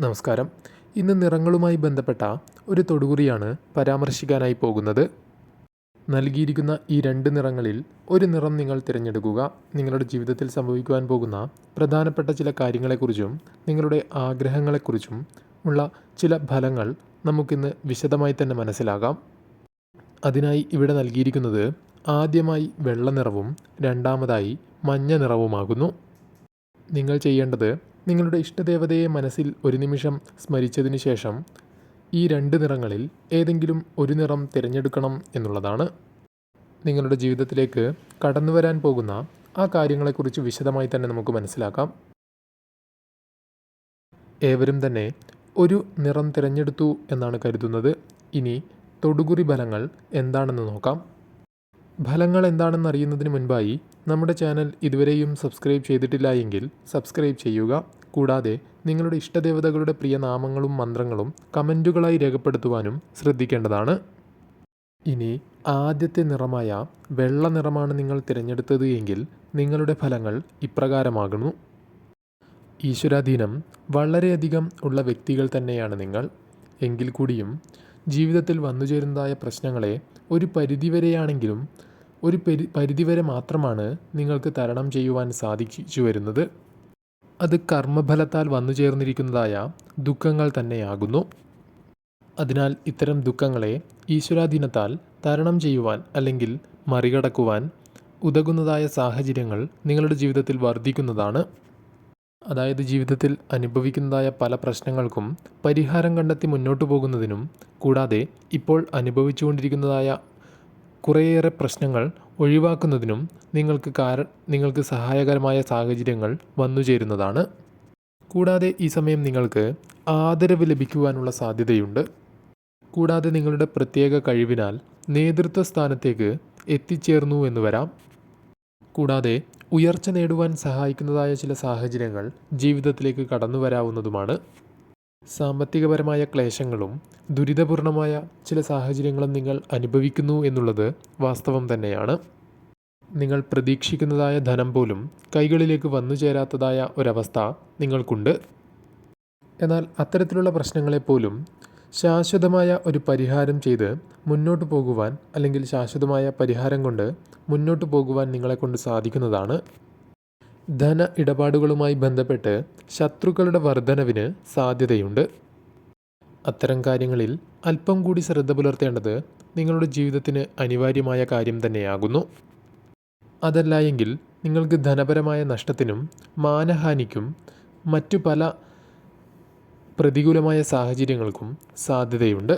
നമസ്കാരം. ഇന്ന് നിറങ്ങളുമായി ബന്ധപ്പെട്ട ഒരു തൊടുകുറിയാണ് പരാമർശിക്കാനായി പോകുന്നത്. നൽകിയിരിക്കുന്ന ഈ രണ്ട് നിറങ്ങളിൽ ഒരു നിറം നിങ്ങൾ തിരഞ്ഞെടുക്കുക. നിങ്ങളുടെ ജീവിതത്തിൽ സംഭവിക്കുവാൻ പോകുന്ന പ്രധാനപ്പെട്ട ചില കാര്യങ്ങളെക്കുറിച്ചും നിങ്ങളുടെ ആഗ്രഹങ്ങളെക്കുറിച്ചും ഉള്ള ചില ഫലങ്ങൾ നമുക്കിന്ന് വിശദമായി തന്നെ മനസ്സിലാകാം. അതിനായി ഇവിടെ നൽകിയിരിക്കുന്നത് ആദ്യമായി വെള്ള നിറവും രണ്ടാമതായി മഞ്ഞ നിറവുമാകുന്നു. നിങ്ങൾ ചെയ്യേണ്ടത് നിങ്ങളുടെ ഇഷ്ടദേവതയെ മനസ്സിൽ ഒരു നിമിഷം സ്മരിച്ചതിന് ശേഷം ഈ രണ്ട് നിറങ്ങളിൽ ഏതെങ്കിലും ഒരു നിറം തിരഞ്ഞെടുക്കണം എന്നുള്ളതാണ്. നിങ്ങളുടെ ജീവിതത്തിലേക്ക് കടന്നു വരാൻ പോകുന്ന ആ കാര്യങ്ങളെക്കുറിച്ച് വിശദമായി തന്നെ നമുക്ക് മനസ്സിലാക്കാം. ഏവരും തന്നെ ഒരു നിറം തിരഞ്ഞെടുത്തു എന്നാണ് കരുതുന്നത്. ഇനി തൊടുകുറി ഫലങ്ങൾ എന്താണെന്ന് നോക്കാം. ഫലങ്ങൾ എന്താണെന്ന് അറിയുന്നതിന് മുൻപായി നമ്മുടെ ചാനൽ ഇതുവരെയും സബ്സ്ക്രൈബ് ചെയ്തിട്ടില്ല എങ്കിൽ സബ്സ്ക്രൈബ് ചെയ്യുക. കൂടാതെ നിങ്ങളുടെ ഇഷ്ടദേവതകളുടെ പ്രിയ നാമങ്ങളും മന്ത്രങ്ങളും കമന്റുകളായി രേഖപ്പെടുത്തുവാനും ശ്രദ്ധിക്കേണ്ടതാണ്. ഇനി ആദ്യത്തെ നിറമായ വെള്ള നിറമാണ് നിങ്ങൾ തിരഞ്ഞെടുത്തത് എങ്കിൽ നിങ്ങളുടെ ഫലങ്ങൾ ഇപ്രകാരമാകുന്നു. ഈശ്വരാധീനം വളരെയധികം ഉള്ള വ്യക്തികൾ തന്നെയാണ് നിങ്ങൾ. എങ്കിൽ കൂടിയും ജീവിതത്തിൽ വന്നുചേരുന്നതായ പ്രശ്നങ്ങളെ ഒരു പരിധിവരെയാണെങ്കിലും ഒരു പരി പരിധിവരെ മാത്രമാണ് നിങ്ങൾക്ക് തരണം ചെയ്യുവാൻ സാധിച്ചു വരുന്നത്. അത് കർമ്മഫലത്താൽ വന്നു ചേർന്നിരിക്കുന്നതായ ദുഃഖങ്ങൾ തന്നെയാകുന്നു. അതിനാൽ ഇത്തരം ദുഃഖങ്ങളെ ഈശ്വരാധീനത്താൽ തരണം ചെയ്യുവാൻ അല്ലെങ്കിൽ മറികടക്കുവാൻ ഉതകുന്നതായ സാഹചര്യങ്ങൾ നിങ്ങളുടെ ജീവിതത്തിൽ വർദ്ധിക്കുന്നതാണ്. അതായത് ജീവിതത്തിൽ അനുഭവിക്കുന്നതായ പല പ്രശ്നങ്ങൾക്കും പരിഹാരം കണ്ടെത്തി മുന്നോട്ടു പോകുന്നതിനും കൂടാതെ ഇപ്പോൾ അനുഭവിച്ചുകൊണ്ടിരിക്കുന്നതായ കുറേയേറെ പ്രശ്നങ്ങൾ ഒഴിവാക്കുന്നതിനും നിങ്ങൾക്ക് കാര നിങ്ങൾക്ക് സഹായകരമായ സാഹചര്യങ്ങൾ വന്നു ചേരുന്നതാണ്. കൂടാതെ ഈ സമയം നിങ്ങൾക്ക് ആദരവ് ലഭിക്കുവാനുള്ള സാധ്യതയുണ്ട്. കൂടാതെ നിങ്ങളുടെ പ്രത്യേക കഴിവിനാൽ നേതൃത്വ സ്ഥാനത്തേക്ക് എത്തിച്ചേർന്നു എന്ന് വരാം. കൂടാതെ ഉയർച്ച നേടുവാൻ സഹായിക്കുന്നതായ ചില സാഹചര്യങ്ങൾ ജീവിതത്തിലേക്ക് കടന്നു വരാവുന്നതുമാണ്. സാമ്പത്തികപരമായ ക്ലേശങ്ങളും ദുരിതപൂർണമായ ചില സാഹചര്യങ്ങളും നിങ്ങൾ അനുഭവിക്കുന്നു എന്നുള്ളത് വാസ്തവം തന്നെയാണ്. നിങ്ങൾ പ്രതീക്ഷിക്കുന്നതായ ധനം പോലും കൈകളിലേക്ക് വന്നു ചേരാത്തതായ ഒരവസ്ഥ നിങ്ങൾക്കുണ്ട്. എന്നാൽ അത്തരത്തിലുള്ള പ്രശ്നങ്ങളെപ്പോലും ശാശ്വതമായ ഒരു പരിഹാരം ചെയ്ത് മുന്നോട്ട് പോകുവാൻ അല്ലെങ്കിൽ ശാശ്വതമായ പരിഹാരം കൊണ്ട് മുന്നോട്ട് പോകുവാൻ നിങ്ങളെക്കൊണ്ട് സാധിക്കുന്നതാണ്. ധന ഇടപാടുകളുമായി ബന്ധപ്പെട്ട് ശത്രുക്കളുടെ വർധനവിന് സാധ്യതയുണ്ട്. അത്തരം കാര്യങ്ങളിൽ അല്പം കൂടി ശ്രദ്ധ പുലർത്തേണ്ടത് നിങ്ങളുടെ ജീവിതത്തിന് അനിവാര്യമായ കാര്യം തന്നെയാകുന്നു. അതല്ല എങ്കിൽ നിങ്ങൾക്ക് ധനപരമായ നഷ്ടത്തിനും മാനഹാനിക്കും മറ്റു പല പ്രതികൂലമായ സാഹചര്യങ്ങൾക്കും സാധ്യതയുണ്ട്.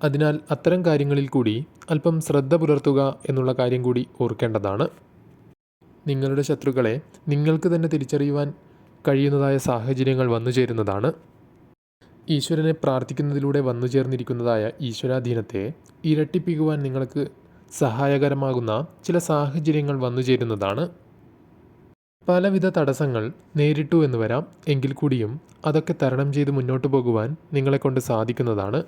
അതിനാൽ അത്തരം കാര്യങ്ങളിൽ കൂടി അല്പം ശ്രദ്ധ പുലർത്തുക എന്നുള്ള കാര്യം കൂടി ഓർക്കേണ്ടതാണ്. നിങ്ങളുടെ ശത്രുക്കളെ നിങ്ങൾക്ക് തന്നെ തിരിച്ചറിയുവാൻ കഴിയുന്നതായ സാഹചര്യങ്ങൾ വന്നു ചേരുന്നതാണ്. ഈശ്വരനെ പ്രാർത്ഥിക്കുന്നതിലൂടെ വന്നു ചേർന്നിരിക്കുന്നതായ ഈശ്വരാധീനത്തെ ഇരട്ടിപ്പിക്കുവാൻ നിങ്ങൾക്ക് സഹായകരമാകുന്ന ചില സാഹചര്യങ്ങൾ വന്നുചേരുന്നതാണ് പലവിധ തടസ്സങ്ങൾ നേരിട്ടു എന്ന് വരാം. എങ്കിൽ കൂടിയും അതൊക്കെ തരണം ചെയ്ത് മുന്നോട്ട് പോകുവാൻ നിങ്ങളെക്കൊണ്ട് സാധിക്കുന്നതാണ്.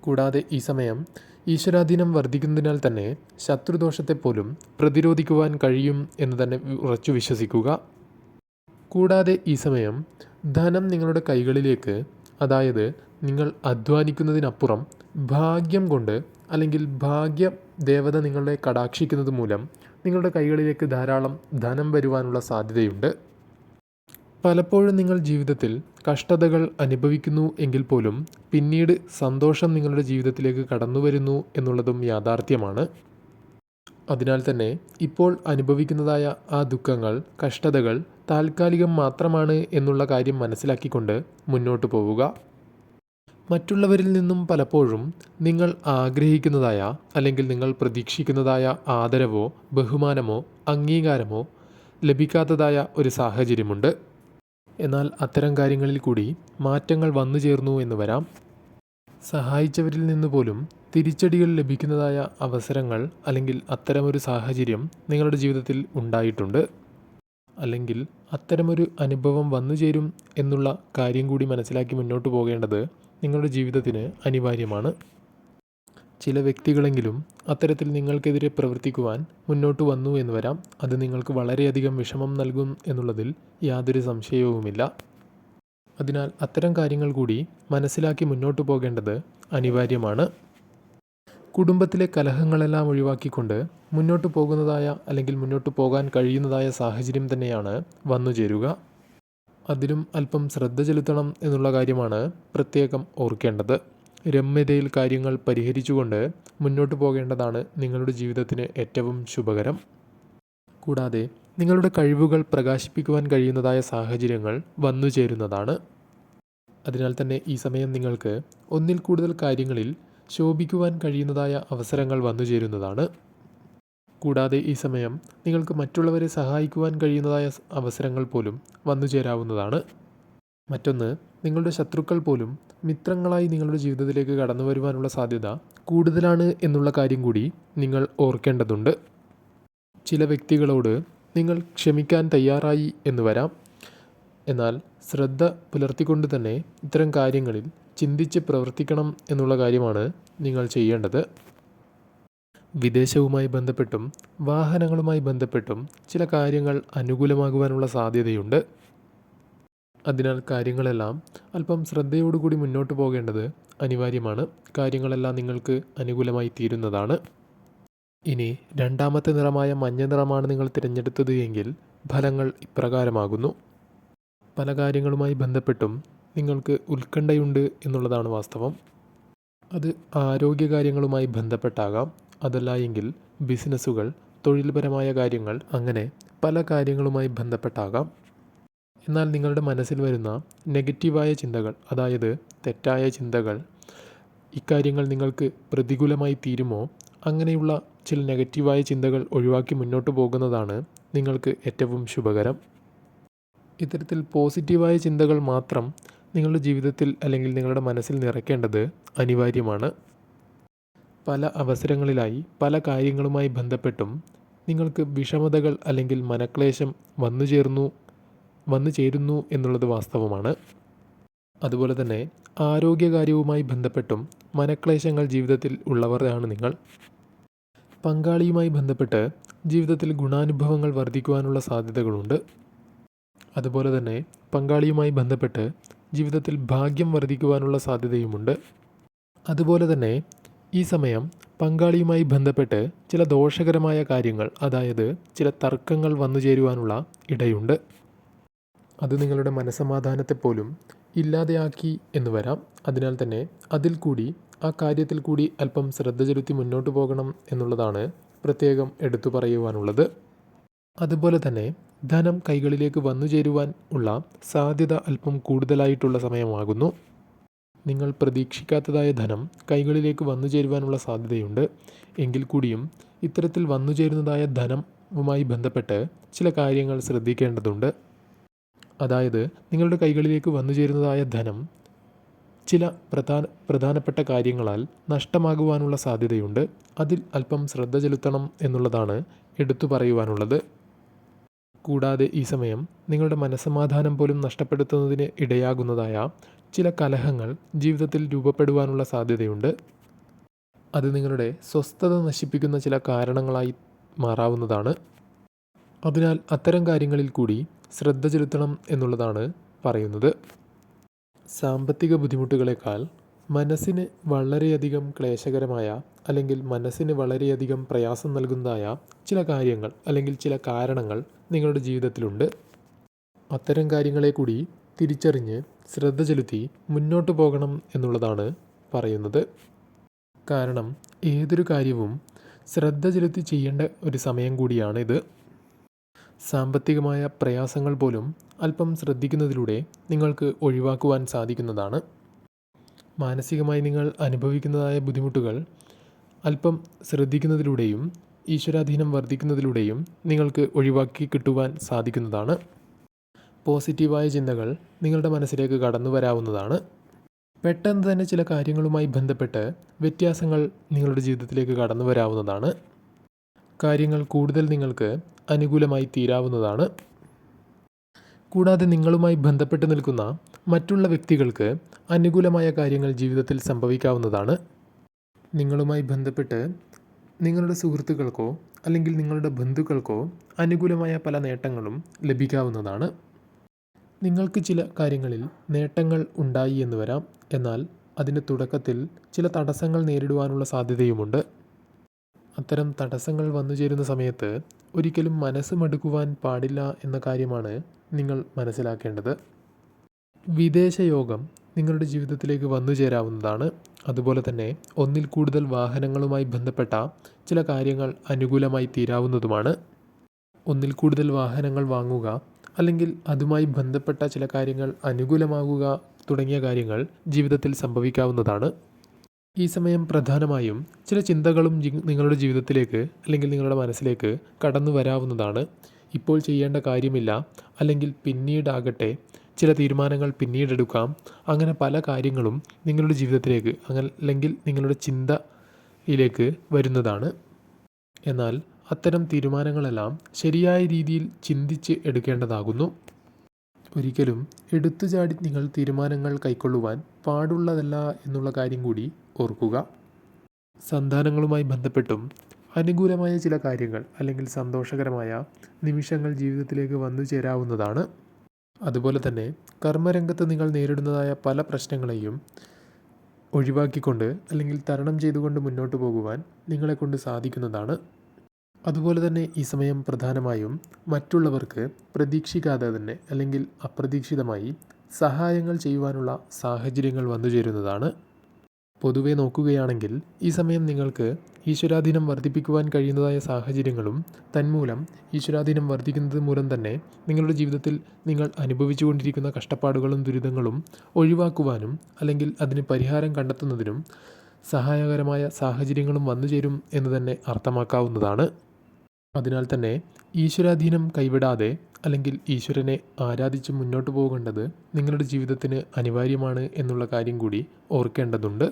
കൂടാതെ ഈ സമയം ഈശ്വരാധീനം വർദ്ധിക്കുന്നതിനാൽ തന്നെ ശത്രുദോഷത്തെപ്പോലും പ്രതിരോധിക്കുവാൻ കഴിയും എന്ന് തന്നെ ഉറച്ചു വിശ്വസിക്കുക. കൂടാതെ ഈ സമയം ധനം നിങ്ങളുടെ കൈകളിലേക്ക് അതായത് നിങ്ങൾ അധ്വാനിക്കുന്നതിനപ്പുറം ഭാഗ്യം കൊണ്ട് അല്ലെങ്കിൽ ഭാഗ്യ ദേവത നിങ്ങളെ കടാക്ഷിക്കുന്നത് മൂലം നിങ്ങളുടെ കൈകളിലേക്ക് ധാരാളം ധനം വരുവാനുള്ള സാധ്യതയുണ്ട്. പലപ്പോഴും നിങ്ങൾ ജീവിതത്തിൽ കഷ്ടതകൾ അനുഭവിക്കുന്നു എങ്കിൽ പോലും പിന്നീട് സന്തോഷം നിങ്ങളുടെ ജീവിതത്തിലേക്ക് കടന്നു വരുന്നു എന്നുള്ളതും യാഥാർത്ഥ്യമാണ്. അതിനാൽ തന്നെ ഇപ്പോൾ അനുഭവിക്കുന്നതായ ആ ദുഃഖങ്ങൾ കഷ്ടതകൾ താൽക്കാലികം മാത്രമാണ് എന്നുള്ള കാര്യം മനസ്സിലാക്കിക്കൊണ്ട് മുന്നോട്ട് പോവുക. മറ്റുള്ളവരിൽ നിന്നും പലപ്പോഴും നിങ്ങൾ ആഗ്രഹിക്കുന്നതായ അല്ലെങ്കിൽ നിങ്ങൾ പ്രതീക്ഷിക്കുന്നതായ ആദരവോ ബഹുമാനമോ അംഗീകാരമോ ലഭിക്കാത്തതായ ഒരു സാഹചര്യമുണ്ട്. എന്നാൽ അത്തരം കാര്യങ്ങളിൽ കൂടി മാറ്റങ്ങൾ വന്നു ചേർന്നു എന്ന് വരാം. സഹായിച്ചവരിൽ നിന്ന് പോലും തിരിച്ചടികൾ ലഭിക്കുന്നതായ അവസരങ്ങൾ അല്ലെങ്കിൽ അത്തരമൊരു സാഹചര്യം നിങ്ങളുടെ ജീവിതത്തിൽ ഉണ്ടായിട്ടുണ്ട്. അല്ലെങ്കിൽ അത്തരമൊരു അനുഭവം വന്നു ചേരും എന്നുള്ള കാര്യം കൂടി മനസ്സിലാക്കി മുന്നോട്ട് പോകേണ്ടത് നിങ്ങളുടെ ജീവിതത്തിന് അനിവാര്യമാണ്. ചില വ്യക്തികളെങ്കിലും അത്തരത്തിൽ നിങ്ങൾക്കെതിരെ പ്രവർത്തിക്കുവാൻ മുന്നോട്ട് വന്നു എന്ന് വരാം. അത് നിങ്ങൾക്ക് വളരെയധികം വിഷമം നൽകും എന്നുള്ളതിൽ യാതൊരു സംശയവുമില്ല. അതിനാൽ അത്തരം കാര്യങ്ങൾ കൂടി മനസ്സിലാക്കി മുന്നോട്ട് പോകേണ്ടത് അനിവാര്യമാണ്. കുടുംബത്തിലെ കലഹങ്ങളെല്ലാം ഒഴിവാക്കിക്കൊണ്ട് മുന്നോട്ട് പോകുന്നതായ അല്ലെങ്കിൽ മുന്നോട്ട് പോകാൻ കഴിയുന്നതായ സാഹചര്യം തന്നെയാണ് വന്നു ചേരുക അതിലും അല്പം ശ്രദ്ധ ചെലുത്തണം എന്നുള്ള കാര്യമാണ് പ്രത്യേകം ഓർക്കേണ്ടത്. രമ്യതയിൽ കാര്യങ്ങൾ പരിഹരിച്ചുകൊണ്ട് മുന്നോട്ട് പോകേണ്ടതാണ് നിങ്ങളുടെ ജീവിതത്തിന് ഏറ്റവും ശുഭകരം. കൂടാതെ നിങ്ങളുടെ കഴിവുകൾ പ്രകാശിപ്പിക്കുവാൻ കഴിയുന്നതായ സാഹചര്യങ്ങൾ വന്നു ചേരുന്നതാണ്. അതിനാൽ തന്നെ ഈ സമയം നിങ്ങൾക്ക് ഒന്നിൽ കൂടുതൽ കാര്യങ്ങളിൽ ശോഭിക്കുവാൻ കഴിയുന്നതായ അവസരങ്ങൾ വന്നു ചേരുന്നതാണ്. കൂടാതെ ഈ സമയം നിങ്ങൾക്ക് മറ്റുള്ളവരെ സഹായിക്കുവാൻ കഴിയുന്നതായ അവസരങ്ങൾ പോലും വന്നു ചേരാവുന്നതാണ്. മറ്റൊന്ന് നിങ്ങളുടെ ശത്രുക്കൾ പോലും മിത്രങ്ങളായി നിങ്ങളുടെ ജീവിതത്തിലേക്ക് കടന്നു വരുവാനുള്ള സാധ്യത കൂടുതലാണ് എന്നുള്ള കാര്യം കൂടി നിങ്ങൾ ഓർക്കേണ്ടതുണ്ട്. ചില വ്യക്തികളോട് നിങ്ങൾ ക്ഷമിക്കാൻ തയ്യാറായി എന്ന് വരാം. എന്നാൽ ശ്രദ്ധ പുലർത്തിക്കൊണ്ട് തന്നെ ഇത്തരം കാര്യങ്ങളിൽ ചിന്തിച്ച് പ്രവർത്തിക്കണം എന്നുള്ള കാര്യമാണ് നിങ്ങൾ ചെയ്യേണ്ടത്. വിദേശവുമായി ബന്ധപ്പെട്ടും വാഹനങ്ങളുമായി ബന്ധപ്പെട്ടും ചില കാര്യങ്ങൾ അനുകൂലമാകുവാനുള്ള സാധ്യതയുണ്ട്. അതിനാൽ കാര്യങ്ങളെല്ലാം അല്പം ശ്രദ്ധയോടുകൂടി മുന്നോട്ട് പോകേണ്ടത് അനിവാര്യമാണ്. കാര്യങ്ങളെല്ലാം നിങ്ങൾക്ക് അനുകൂലമായി തീരുന്നതാണ്. ഇനി രണ്ടാമത്തെ നിറമായ മഞ്ഞ നിറമാണ് നിങ്ങൾ തിരഞ്ഞെടുത്തത് എങ്കിൽ ഫലങ്ങൾ ഇപ്രകാരമാകുന്നു. പല കാര്യങ്ങളുമായി ബന്ധപ്പെട്ടും നിങ്ങൾക്ക് ഉത്കണ്ഠയുണ്ട് എന്നുള്ളതാണ് വാസ്തവം. അത് ആരോഗ്യകാര്യങ്ങളുമായി ബന്ധപ്പെട്ടാകാം. അതല്ല എങ്കിൽ ബിസിനസ്സുകൾ തൊഴിൽപരമായ കാര്യങ്ങൾ അങ്ങനെ പല കാര്യങ്ങളുമായി ബന്ധപ്പെട്ടാകാം. എന്നാൽ നിങ്ങളുടെ മനസ്സിൽ വരുന്ന നെഗറ്റീവായ ചിന്തകൾ അതായത് തെറ്റായ ചിന്തകൾ ഇക്കാര്യങ്ങൾ നിങ്ങൾക്ക് പ്രതികൂലമായി തീരുമോ? അങ്ങനെയുള്ള ചില നെഗറ്റീവായ ചിന്തകൾ ഒഴിവാക്കി മുന്നോട്ട് പോകുന്നതാണ് നിങ്ങൾക്ക് ഏറ്റവും ശുഭകരം. ഇത്തരത്തിൽ പോസിറ്റീവായ ചിന്തകൾ മാത്രം നിങ്ങളുടെ ജീവിതത്തിൽ അല്ലെങ്കിൽ നിങ്ങളുടെ മനസ്സിൽ നിറയ്ക്കേണ്ടത് അനിവാര്യമാണ്. പല അവസരങ്ങളിലായി പല കാര്യങ്ങളുമായി ബന്ധപ്പെട്ടും നിങ്ങൾക്ക് വിഷമതകൾ അല്ലെങ്കിൽ മനക്ലേശം വന്നു ചേർന്നു വന്നു ചേരുന്നു എന്നുള്ളത് വാസ്തവമാണ്. അതുപോലെ തന്നെ ആരോഗ്യകാര്യവുമായി ബന്ധപ്പെട്ടും മനക്ലേശങ്ങൾ ജീവിതത്തിൽ ഉള്ളവരാണ് നിങ്ങൾ. പങ്കാളിയുമായി ബന്ധപ്പെട്ട് ജീവിതത്തിൽ ഗുണാനുഭവങ്ങൾ വർദ്ധിക്കുവാനുള്ള സാധ്യതകളുണ്ട്. അതുപോലെ തന്നെ പങ്കാളിയുമായി ബന്ധപ്പെട്ട് ജീവിതത്തിൽ ഭാഗ്യം വർദ്ധിക്കുവാനുള്ള സാധ്യതയുമുണ്ട്. അതുപോലെ തന്നെ ഈ സമയം പങ്കാളിയുമായി ബന്ധപ്പെട്ട് ചില ദോഷകരമായ കാര്യങ്ങൾ അതായത് ചില തർക്കങ്ങൾ വന്നു ചേരുവാനുള്ള ഇടയുണ്ട്. അത് നിങ്ങളുടെ മനസമാധാനത്തെ പോലും ഇല്ലാതെയാക്കി എന്ന് വരാം. അതിനാൽ തന്നെ അതിൽ കൂടി ആ കാര്യത്തിൽ കൂടി അല്പം ശ്രദ്ധ ചെലുത്തി മുന്നോട്ട് പോകണം എന്നുള്ളതാണ് പ്രത്യേകം എടുത്തു പറയുവാനുള്ളത്. അതുപോലെ തന്നെ ധനം കൈകളിലേക്ക് വന്നു ചേരുവാൻ ഉള്ള സാധ്യത അല്പം കൂടുതലായിട്ടുള്ള സമയമാകുന്നു. നിങ്ങൾ പ്രതീക്ഷിക്കാത്തതായ ധനം കൈകളിലേക്ക് വന്നു ചേരുവാനുള്ള സാധ്യതയുണ്ട്. എങ്കിൽ കൂടിയും ഇത്തരത്തിൽ വന്നു ചേരുന്നതായ ധനവുമായി ബന്ധപ്പെട്ട് ചില കാര്യങ്ങൾ ശ്രദ്ധിക്കേണ്ടതുണ്ട്. അതായത് നിങ്ങളുടെ കൈകളിലേക്ക് വന്നു ചേരുന്നതായ ധനം ചില പ്രധാന പ്രധാനപ്പെട്ട കാര്യങ്ങളാൽ നഷ്ടമാകുവാനുള്ള സാധ്യതയുണ്ട്. അതിൽ അല്പം ശ്രദ്ധ ചെലുത്തണം എന്നുള്ളതാണ് എടുത്തു പറയുവാനുള്ളത്. കൂടാതെ ഈ സമയം നിങ്ങളുടെ മനസ്സമാധാനം പോലും നഷ്ടപ്പെടുത്തുന്നതിന് ഇടയാകുന്നതായ ചില കലഹങ്ങൾ ജീവിതത്തിൽ രൂപപ്പെടുവാനുള്ള സാധ്യതയുണ്ട്. അത് നിങ്ങളുടെ സ്വസ്ഥത നശിപ്പിക്കുന്ന ചില കാരണങ്ങളായി മാറാവുന്നതാണ്. അതിനാൽ അത്തരം കാര്യങ്ങളിൽ കൂടി ശ്രദ്ധ ചെലുത്തണം എന്നുള്ളതാണ് പറയുന്നത്. സാമ്പത്തിക ബുദ്ധിമുട്ടുകളേക്കാൾ മനസ്സിന് വളരെയധികം ക്ലേശകരമായ അല്ലെങ്കിൽ മനസ്സിന് വളരെയധികം പ്രയാസം നൽകുന്നതായ ചില കാര്യങ്ങൾ അല്ലെങ്കിൽ ചില കാരണങ്ങൾ നിങ്ങളുടെ ജീവിതത്തിലുണ്ട്. അത്തരം കാര്യങ്ങളെ കൂടി തിരിച്ചറിഞ്ഞ് ശ്രദ്ധ ചെലുത്തി മുന്നോട്ട് പോകണം എന്നുള്ളതാണ് പറയുന്നത്. കാരണം ഏതൊരു കാര്യവും ശ്രദ്ധ ചെലുത്തി ചെയ്യേണ്ട ഒരു സമയം കൂടിയാണ് ഇത് സാമ്പത്തികമായ പ്രയാസങ്ങൾ പോലും അല്പം ശ്രദ്ധിക്കുന്നതിലൂടെ നിങ്ങൾക്ക് ഒഴിവാക്കുവാൻ സാധിക്കുന്നതാണ്. മാനസികമായി നിങ്ങൾ അനുഭവിക്കുന്നതായ ബുദ്ധിമുട്ടുകൾ അല്പം ശ്രദ്ധിക്കുന്നതിലൂടെയും ഈശ്വരാധീനം വർദ്ധിക്കുന്നതിലൂടെയും നിങ്ങൾക്ക് ഒഴിവാക്കി കിട്ടുവാൻ സാധിക്കുന്നതാണ്. പോസിറ്റീവായ ചിന്തകൾ നിങ്ങളുടെ മനസ്സിലേക്ക് കടന്നു വരാവുന്നതാണ്. പെട്ടെന്ന് തന്നെ ചില കാര്യങ്ങളുമായി ബന്ധപ്പെട്ട് വ്യത്യാസങ്ങൾ നിങ്ങളുടെ ജീവിതത്തിലേക്ക് കടന്നു വരാവുന്നതാണ്. കാര്യങ്ങൾ കൂടുതൽ നിങ്ങൾക്ക് അനുകൂലമായി തീരാവുന്നതാണ്. കൂടാതെ നിങ്ങളുമായി ബന്ധപ്പെട്ട് നിൽക്കുന്ന മറ്റുള്ള വ്യക്തികൾക്ക് അനുകൂലമായ കാര്യങ്ങൾ ജീവിതത്തിൽ സംഭവിക്കാവുന്നതാണ്. നിങ്ങളുമായി ബന്ധപ്പെട്ട് നിങ്ങളുടെ സുഹൃത്തുക്കൾക്കോ അല്ലെങ്കിൽ നിങ്ങളുടെ ബന്ധുക്കൾക്കോ അനുകൂലമായ പല നേട്ടങ്ങളും ലഭിക്കാവുന്നതാണ്. നിങ്ങൾക്ക് ചില കാര്യങ്ങളിൽ നേട്ടങ്ങൾ ഉണ്ടായി എന്ന് വരാം. എന്നാൽ അതിന് തുടക്കത്തിൽ ചില തടസ്സങ്ങൾ നേരിടുവാനുള്ള സാധ്യതയുമുണ്ട്. അത്തരം തടസ്സങ്ങൾ വന്നു ചേരുന്ന സമയത്ത് ഒരിക്കലും മനസ്സ് മടുക്കുവാൻ പാടില്ല എന്ന കാര്യമാണ് നിങ്ങൾ മനസ്സിലാക്കേണ്ടത്. വിദേശയോഗം നിങ്ങളുടെ ജീവിതത്തിലേക്ക് വന്നു ചേരാവുന്നതാണ്. അതുപോലെ തന്നെ ഒന്നിൽ കൂടുതൽ വാഹനങ്ങളുമായി ബന്ധപ്പെട്ട ചില കാര്യങ്ങൾ അനുകൂലമായി തീരാവുന്നതുമാണ്. ഒന്നിൽ കൂടുതൽ വാഹനങ്ങൾ വാങ്ങുക അല്ലെങ്കിൽ അതുമായി ബന്ധപ്പെട്ട ചില കാര്യങ്ങൾ അനുകൂലമാകുക തുടങ്ങിയ കാര്യങ്ങൾ ജീവിതത്തിൽ സംഭവിക്കാവുന്നതാണ്. ഈ സമയം പ്രധാനമായും ചില ചിന്തകളും നിങ്ങളുടെ ജീവിതത്തിലേക്ക് അല്ലെങ്കിൽ നിങ്ങളുടെ മനസ്സിലേക്ക് കടന്നു വരാവുന്നതാണ്. ഇപ്പോൾ ചെയ്യേണ്ട കാര്യമില്ല അല്ലെങ്കിൽ പിന്നീടാകട്ടെ ചില തീരുമാനങ്ങൾ പിന്നീടെടുക്കാം. അങ്ങനെ പല കാര്യങ്ങളും നിങ്ങളുടെ ജീവിതത്തിലേക്ക് അല്ലെങ്കിൽ നിങ്ങളുടെ ചിന്തയിലേക്ക് വരുന്നതാണ്. എന്നാൽ അത്തരം തീരുമാനങ്ങളെല്ലാം ശരിയായ രീതിയിൽ ചിന്തിച്ച് എടുക്കേണ്ടതാകുന്നു. ഒരിക്കലും എടുത്തു ചാടി നിങ്ങൾ തീരുമാനങ്ങൾ കൈക്കൊള്ളുവാൻ പാടുള്ളതല്ല എന്നുള്ള കാര്യം കൂടി ഓർക്കുക. സന്താനങ്ങളുമായി ബന്ധപ്പെട്ടും അനുകൂലമായ ചില കാര്യങ്ങൾ അല്ലെങ്കിൽ സന്തോഷകരമായ നിമിഷങ്ങൾ ജീവിതത്തിലേക്ക് വന്നു ചേരാവുന്നതാണ് അതുപോലെ തന്നെ കർമ്മരംഗത്ത് നിങ്ങൾ നേരിടുന്നതായ പല പ്രശ്നങ്ങളെയും ഒഴിവാക്കിക്കൊണ്ട് അല്ലെങ്കിൽ തരണം ചെയ്തുകൊണ്ട് മുന്നോട്ട് പോകുവാൻ നിങ്ങളെക്കൊണ്ട് സാധിക്കുന്നതാണ്. അതുപോലെ തന്നെ ഈ സമയം പ്രധാനമായും മറ്റുള്ളവർക്ക് പ്രതീക്ഷിക്കാതെ തന്നെ അല്ലെങ്കിൽ അപ്രതീക്ഷിതമായി സഹായങ്ങൾ ചെയ്യുവാനുള്ള സാഹചര്യങ്ങൾ വന്നു ചേരുന്നതാണ് പൊതുവെ നോക്കുകയാണെങ്കിൽ ഈ സമയം നിങ്ങൾക്ക് ഈശ്വരാധീനം വർദ്ധിപ്പിക്കുവാൻ കഴിയുന്നതായ സാഹചര്യങ്ങളും തന്മൂലം ഈശ്വരാധീനം വർദ്ധിക്കുന്നത് മൂലം തന്നെ നിങ്ങളുടെ ജീവിതത്തിൽ നിങ്ങൾ അനുഭവിച്ചുകൊണ്ടിരിക്കുന്ന കഷ്ടപ്പാടുകളും ദുരിതങ്ങളും ഒഴിവാക്കുവാനും അല്ലെങ്കിൽ അതിന് പരിഹാരം കണ്ടെത്തുന്നതിനും സഹായകരമായ സാഹചര്യങ്ങളും വന്നു ചേരും എന്ന് തന്നെ അർത്ഥമാക്കാവുന്നതാണ്. അതിനാൽ തന്നെ ഈശ്വരാധീനം കൈവിടാതെ അല്ലെങ്കിൽ ഈശ്വരനെ ആരാധിച്ച് മുന്നോട്ട് പോകേണ്ടത് നിങ്ങളുടെ ജീവിതത്തിന് അനിവാര്യമാണ് എന്നുള്ള കാര്യം കൂടി ഓർക്കേണ്ടതുണ്ട്.